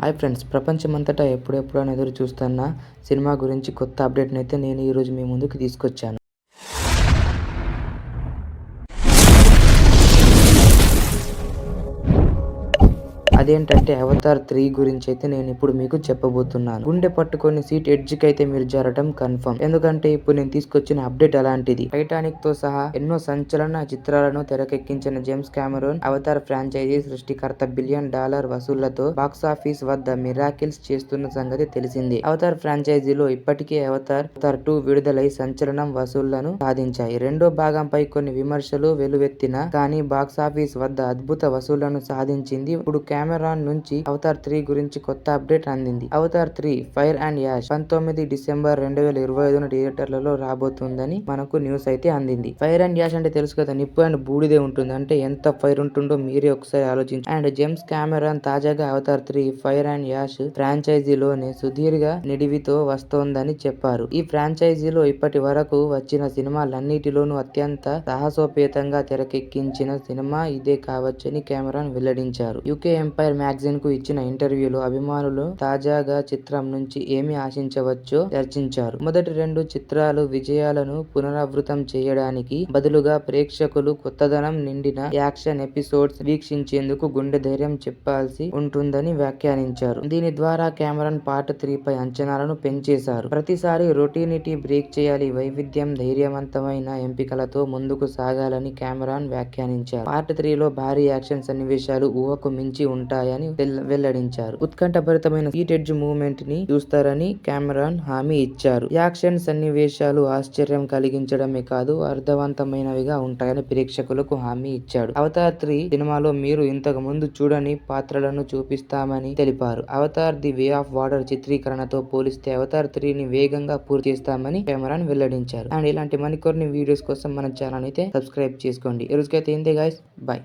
Hi friends ప్రపంచమంతటా ఎప్పుడెప్పుడు ఎదురు చూస్తున్న సినిమా గురించి కొత్త అప్డేట్ని అయితే నేను ఈరోజు మీ ముందుకు తీసుకొచ్చాను. అదేంటంటే అవతార్ త్రీ గురించి అయితే నేను ఇప్పుడు మీకు చెప్పబోతున్నాను. గుండె పట్టుకొని సీట్ ఎడ్జ్ అయితే మీరు జరగడం కన్ఫర్మ్. ఎందుకంటే ఇప్పుడు నేను తీసుకొచ్చిన అప్డేట్ అలాంటిది. టైటానిక్తో సహా ఎన్నో సంచలన చిత్రాలను తెరకెక్కించిన జేమ్స్ కెమెరోన్ అవతార్ ఫ్రాంచైజీ సృష్టికర్త బిలియన్ డాలర్ వసూళ్ళతో బాక్సాఫీస్ వద్ద మిరాకిల్స్ చేస్తున్న సంగతి తెలిసింది. అవతార్ ఫ్రాంచైజీలో ఇప్పటికే అవతార్ అవతార్ టూ విడుదలై సంచలనం వసూళ్ళను సాధించాయి. రెండో భాగంపై కొన్ని విమర్శలు వెలువెత్తిన కానీ బాక్సాఫీస్ వద్ద అద్భుత వసూళ్ళను సాధించింది ఇప్పుడు కెమెరాన్ నుంచి అవతార్ త్రీ గురించి కొత్త అప్డేట్ అందింది. Avatar three fire and ash పంతొమ్మిది డిసెంబర్ రెండు వేల ఇరవై ఐదున థియేటర్లలో రాబోతుందని మనకు న్యూస్ అయితే అందింది. ఫైర్ అండ్ యాష్ అంటే తెలుసు కదా నిప్పు అండ్ బూడిదే ఉంటుంది. అంటే ఎంత ఫైర్ ఉంటుందో మీరే ఒకసారి ఆలోచించి. అండ్ జేమ్స్ కెమెరాన్ తాజాగా Avatar three fire and ash ఫ్రాంచైజీలోనే సుదీర్ఘ నిడివితో వస్తోందని చెప్పారు. ఈ ఫ్రాంచైజీలో ఇప్పటి వరకు వచ్చిన సినిమాలన్నిటిలోనూ అత్యంత సాహసోపేతంగా తెరకెక్కించిన సినిమా ఇదే కావచ్చని కెమెరాన్ వెల్లడించారు. యూకే ఎంపైర్ మ్యాగజైన్కు ఇచ్చిన ఇంటర్వ్యూలో అభిమానులు తాజాగా చిత్రం నుంచి ఏమి ఆశించవచ్చో చర్చించారు. మొదటి రెండు చిత్రాలు విజయాలను పునరావృతం చేయడానికి బదులుగా ప్రేక్షకులు కొత్తదనం నిండిన యాక్షన్ ఎపిసోడ్స్ వీక్షించేందుకు గుండె ధైర్యం చెప్పాల్సి ఉంటుందని వ్యాఖ్యానించారు. దీని ద్వారా కెమెరాన్ పార్ట్ త్రీ పై అంచనాలను పెంచేశారు. ప్రతిసారి రొటీనిటీ బ్రేక్ చేయాలి వైవిధ్యం ధైర్యవంతమైన ఎంపికలతో ముందుకు సాగాలని కెమెరాన్ వ్యాఖ్యానించారు. పార్ట్ త్రీలో భారీ యాక్షన్ సన్నివేశాలు ఊహకు మించి ఉంటాయి. ఉంటాయని వెల్లడించారు. ఉత్కంఠభరితమైన సీట్ ఎడ్జ్ మూవ్మెంట్ని చూస్తారని కెమెరాన్ హామీ ఇచ్చారు. యాక్షన్ సన్నివేశాలు ఆశ్చర్యం కలిగించడమే కాదు అర్థవంతమైనవిగా ఉంటాయని ప్రేక్షకులకు హామీ ఇచ్చాడు. అవతార్ త్రీ సినిమాలో మీరు ఇంతకు ముందు చూడని పాత్రలను చూపిస్తామని తెలిపారు. Avatar the way of water చిత్రీకరణతో పోలిస్తే అవతార్ త్రీని వేగంగా పూర్తి చేస్తామని కెమెరాన్ వెల్లడించారు. అండ్ ఇలాంటి మరికొన్ని వీడియోస్ కోసం మన ఛానల్ అయితే సబ్స్క్రైబ్ చేసుకోండి. ఈ రోజుకైతే ఇంతే గాయస్ బాయ్